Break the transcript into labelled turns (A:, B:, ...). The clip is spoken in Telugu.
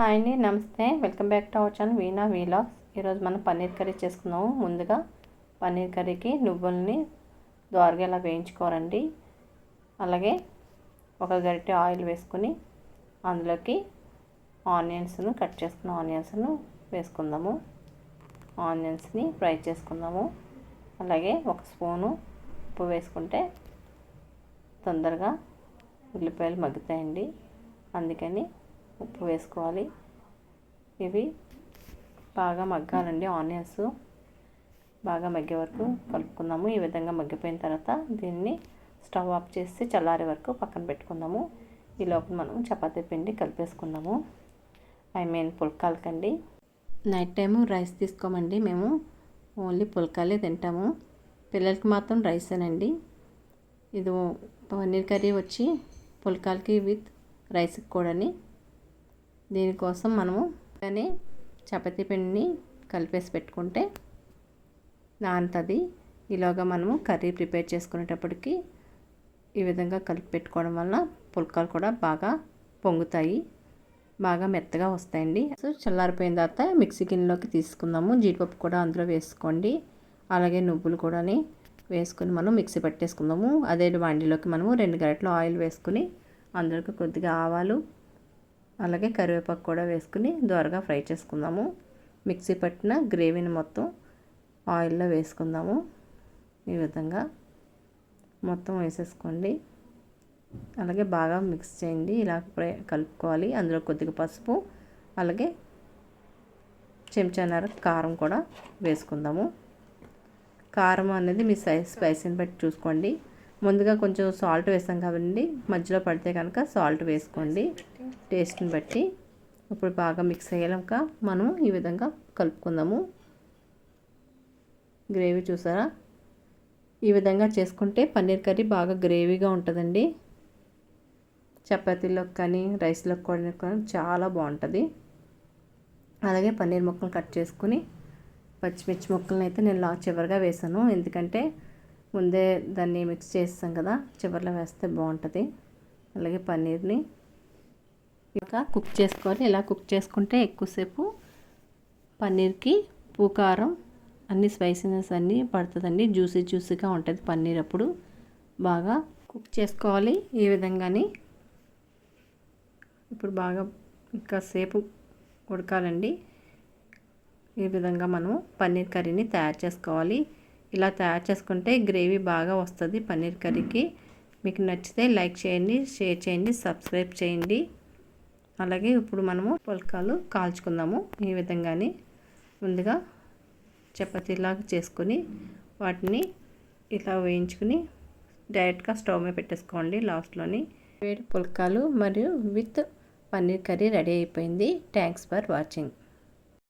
A: హాయ్ అండి నమస్తే. Welcome back to our channel Veena vlogs. ఈరోజు మనం పన్నీర్ కర్రీ చేసుకుందాము. ముందుగా పన్నీర్ కర్రీకి నువ్వుల్ని ద్వారగా ఇలా వేయించుకోరండి అలాగే ఒక గరిటె ఆయిల్ వేసుకుని అందులోకి ఆనియన్స్ను కట్ చేసుకున్న ఆనియన్స్ను వేసుకుందాము. ఆనియన్స్ని ఫ్రై చేసుకుందాము. అలాగే ఒక స్పూను ఉప్పు వేసుకుంటే తొందరగా ఉల్లిపాయలు మగ్గుతాయండి. అందుకని ఉప్పు వేసుకోవాలి. ఇవి బాగా మగ్గాలండి ఆనియన్స్. బాగా మగ్గే వరకు కలుపుకుందాము. ఈ విధంగా మగ్గిపోయిన తర్వాత దీన్ని స్టవ్ ఆఫ్ చేసి చల్లారే వరకు పక్కన పెట్టుకుందాము. ఈ లోపల మనం చపాతీ పిండి కలిపేసుకుందాము. ఐ మీన్ పుల్కాలకండి. నైట్ టైము రైస్ తీసుకోమండి మేము. ఓన్లీ పుల్కాలే తింటాము. పిల్లలకి మాత్రం రైసేనండి. ఇది పన్నీర్ కర్రీ వచ్చి పుల్కాలకి విత్ రైస్కి కూడాని దీనికోసం మనము కానీ చపాతీ పిండిని కలిపేసి పెట్టుకుంటే నానుతుంది ఈలోగా మనము కర్రీ ప్రిపేర్ చేసుకునేటప్పటికి ఈ విధంగా కలిపి పెట్టుకోవడం వల్ల పుల్కాలు కూడా బాగా పొంగుతాయి. బాగా మెత్తగా వస్తాయండి. సో చల్లారిపోయిన తర్వాత మిక్సీ గిన్నెలోకి తీసుకుందాము. జీడిపప్పు కూడా అందులో వేసుకోండి. అలాగే నువ్వులు కూడా వేసుకుని మనం మిక్సీ పట్టేసుకుందాము. అదే వండిలోకి మనము రెండు గరిటలు ఆయిల్ వేసుకుని అందులోకి కొద్దిగా ఆవాలు అలాగే కరివేపాకు కూడా వేసుకుని దోరగా ఫ్రై చేసుకుందాము. మిక్సీ పట్టిన గ్రేవీని మొత్తం ఆయిల్లో వేసుకుందాము. ఈ విధంగా మొత్తం వేసేసుకోండి. అలాగే బాగా మిక్స్ చేయండి. ఇలా ఫ్రై కలుపుకోవాలి. అందులో కొద్దిగా పసుపు అలాగే చెంచాన్నర కారం కూడా వేసుకుందాము. కారం అనేది మీ సైజ్ స్పైసీని బట్టి చూసుకోండి. ముందుగా కొంచెం సాల్ట్ వేసాం కాబట్టి మధ్యలో పడితే కనుక సాల్ట్ వేసుకోండి. టేస్ట్ని బట్టి. ఇప్పుడు బాగా మిక్స్ అయ్యాక మనం ఈ విధంగా కలుపుకుందాము. గ్రేవీ చూసారా? ఈ విధంగా చేసుకుంటే పన్నీర్ కర్రీ బాగా గ్రేవీగా ఉంటుందండి. చపాతీలోకి కానీ రైస్లోకి కూడా చాలా బాగుంటుంది. అలాగే పన్నీర్ ముక్కలు కట్ చేసుకుని పచ్చిమిర్చి ముక్కలను అయితే నేను లా చివరిగా వేసాను. ఎందుకంటే ముందే దాన్ని మిక్స్ చేస్తాం కదా చివరిలో వేస్తే బాగుంటుంది. అలాగే పన్నీర్ని ఇంకా కుక్ చేసుకోవాలి. ఇలా కుక్ చేసుకుంటే ఎక్కువసేపు పన్నీర్కి పూకారం అన్ని స్పైసీనెస్ అన్నీ పడుతుందండి. జ్యూసీ జ్యూసీగా ఉంటుంది పన్నీర్ అప్పుడు. బాగా కుక్ చేసుకోవాలి ఈ విధంగానే. ఇప్పుడు బాగా ఇంకా సేపు ఉడకాలండి. ఈ విధంగా మనం పన్నీర్ కర్రీని తయారు చేసుకోవాలి. ఇలా తయారు చేసుకుంటే గ్రేవీ బాగా వస్తుంది పన్నీర్ కర్రీకి. మీకు నచ్చితే లైక్ చేయండి షేర్ చేయండి సబ్స్క్రైబ్ చేయండి. అలాగే ఇప్పుడు మనము పుల్కాలు కాల్చుకుందాము ఈ విధంగానే. ముందుగా చపాతీలాగా చేసుకొని వాటిని ఇలా వేయించుకుని డైరెక్ట్గా స్టవ్ మీద పెట్టేసుకోండి లాస్ట్లోని. వేడి పుల్కాలు మరియు విత్ పన్నీర్ కర్రీ రెడీ అయిపోయింది. Thanks for watching.